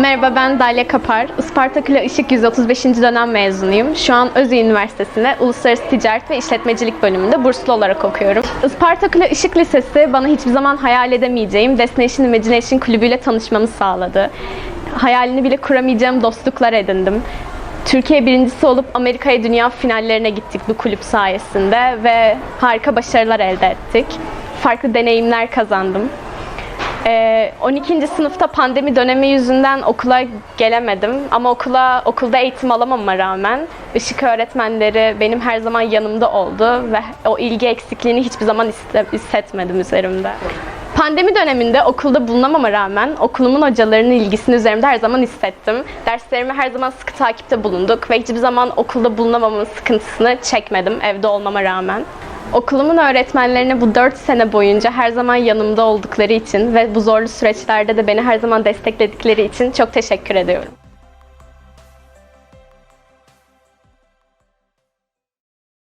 Merhaba ben Dalia Kapar. Ispartaküle Işık 135. dönem mezunuyum. Şu an Özü Üniversitesi'nde Uluslararası Ticaret ve İşletmecilik bölümünde burslu olarak okuyorum. Ispartaküle Işık Lisesi bana hiçbir zaman hayal edemeyeceğim Destination Imagination kulübüyle tanışmamı sağladı. Hayalini bile kuramayacağım dostluklar edindim. Türkiye birincisi olup Amerika'ya dünya finallerine gittik bu kulüp sayesinde ve harika başarılar elde ettik. Farklı deneyimler kazandım. Ee, 12. sınıfta pandemi dönemi yüzünden okula gelemedim ama okula okulda eğitim alamama rağmen ışık öğretmenleri benim her zaman yanımda oldu ve o ilgi eksikliğini hiçbir zaman hissetmedim üzerimde. Pandemi döneminde okulda bulunamama rağmen okulumun hocalarının ilgisini üzerimde her zaman hissettim. Derslerimi her zaman sıkı takipte bulunduk ve hiçbir zaman okulda bulunamamın sıkıntısını çekmedim evde olmama rağmen. Okulumun öğretmenlerine bu 4 sene boyunca her zaman yanımda oldukları için ve bu zorlu süreçlerde de beni her zaman destekledikleri için çok teşekkür ediyorum.